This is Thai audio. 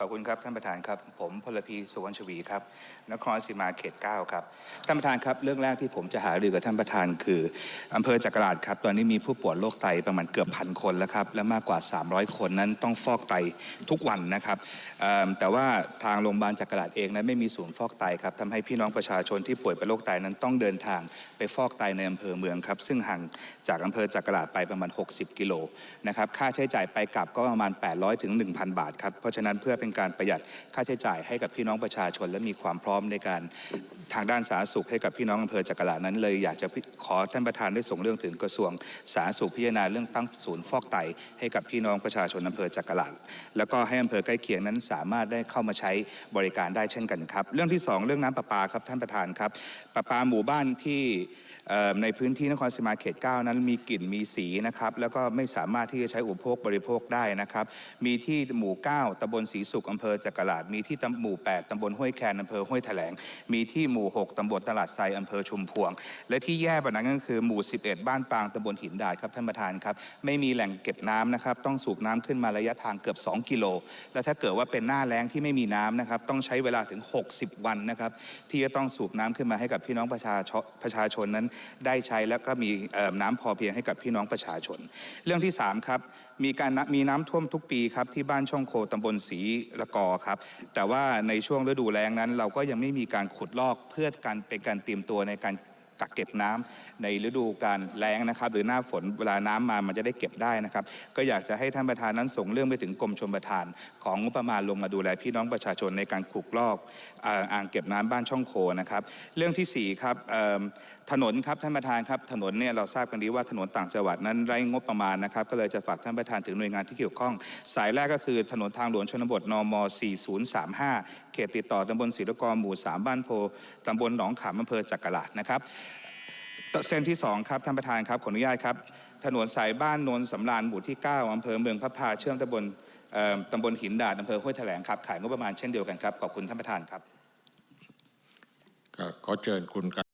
ขอบคุณครับท่านประธานครับ ผมพลพีสุวรรณชวีครับนครศรีมาเขต 9 ครับท่านประธานครับเรื่องแรกที่ผมจะหารือกับท่านประธานคืออำเภอจักราชครับ ตอนนี้มีผู้ป่วยโรคไตประมาณเกือบพันคนแล้วครับและมากกว่า 300 คนนั้นต้องฟอกไตทุกวันนะครับแต่ว่าทางโรงพยาบาลจักราชเองนั้นไม่มีศูนย์ฟอกไตครับทำให้พี่น้องประชาชนที่ป่วยเป็นโรคไตนั้นต้องเดินทางไปฟอกไตในอำเภอเมืองครับซึ่งห่างจากอำเภอจักราชไปประมาณ 60 กิโลนะครับค่าใช้จ่ายไปกลับก็ประมาณ 800ถึง1,000 บาทครับเพราะฉะนั้นเพื่อเป็นการประหยัดค่าใช้จ่ายให้กับพี่น้องประชาชน และมีความพร้อมในการ ทางด้านสาธารณสุขให้กับพี่น้องอำเภอจักรานั้นเลยอยากจะขอท่านประธานได้ส่งเรื่องถึงกระทรวงสาธารณสุขพิจารณาเรื่องตั้งศูนย์ฟอกไตให้กับพี่น้องประชาชนอำเภอจักราชแล้วก็ให้อำเภอใกล้เคียงนั้นสามารถได้เข้ามาใช้บริการได้เช่นกันครับ เรื่องที่สองเรื่องน้ำประปาครับท่านประธานครับประปาหมู่บ้านที่ในพื้นที่นครศรีมาเขต 9 นั้นมีกลิ่นมีสีนะครับแล้วก็ไม่สามารถที่จะใช้อุปโภคบริโภคได้นะครับ มีที่หมู่ 9ตำบลศรีสุขอำเภอจักราชมีที่ตำหมู่ 8ตำบลห้วยแคนอำเภอห้วยแถลง มีที่หมู่มู่ 6ตำบลตลาดไซอำเภอชุมพวง และที่แย่กว่านั้นก็คือหมู่ 11 บ้านปางตำบลหินดาดครับท่านประธานครับ ไม่มีแหล่งเก็บน้ำนะครับ ต้องสูบน้ำขึ้นมาระยะทางเกือบ 2 กิโล แล้วถ้าเกิดว่าเป็นหน้าแล้งที่ไม่มีน้ำนะครับ ต้องใช้เวลาถึง 60 วันนะครับ ที่จะต้องสูบน้ำขึ้นมาให้กับพี่น้องประชาชนประชาชนนั้นได้ใช้แล้วก็มีน้ำพอเพียงให้กับพี่น้องประชาชน เรื่องที่3ครับ มีการมีน้ำท่วมทุกปีครับที่บ้านช่องโคตำบลศรีละกอครับ แต่ว่าในช่วงฤดูแล้งนั้น เราก็ยังไม่มีการขุดลอกเพื่อการเป็นการเตรียมตัวในการ กักเก็บน้ำในฤดูการแล้งนะครับ หรือหน้าฝนเวลาน้ำมามันจะได้เก็บได้นะครับ ก็อยากจะให้ท่านประธานนั้นส่งเรื่องไปถึงกรมชลประทาน ของงบประมาณลงมาดูแลพี่น้องประชาชนในการขุกลอกอ่าอ่างเก็บน้ำบ้านช่องโคนะครับ เรื่องที่สี่ครับถนนครับท่านประธานครับถนนเนี่ยเราทราบกันดีว่าถนนต่างจังหวัดนั้นไร้งบประมาณนะครับ ก็เลยจะฝากท่านประธานถึงหน่วยงานที่เกี่ยวข้อง สายแรกก็คือถนนทางหลวงชนบทนม 4035 เขตติดต่อตำบลศรีลกอหมู่ 3 บ้านโพตำบลหนองขามอำเภอจักราชนะครับ เส้นที่2ครับท่านประธานครับขออนุญาตครับ ถนนสายบ้านโนนสำราญหมู่ที่ 9อำเภอเมืองพระพาเชื่อมตำบลเอ่อตำบลหินดาดอำเภอห้วยแถลงครับขายงบประมาณเช่นเดียวกันครับขอบคุณท่านประธานครับขอเชิญคุณ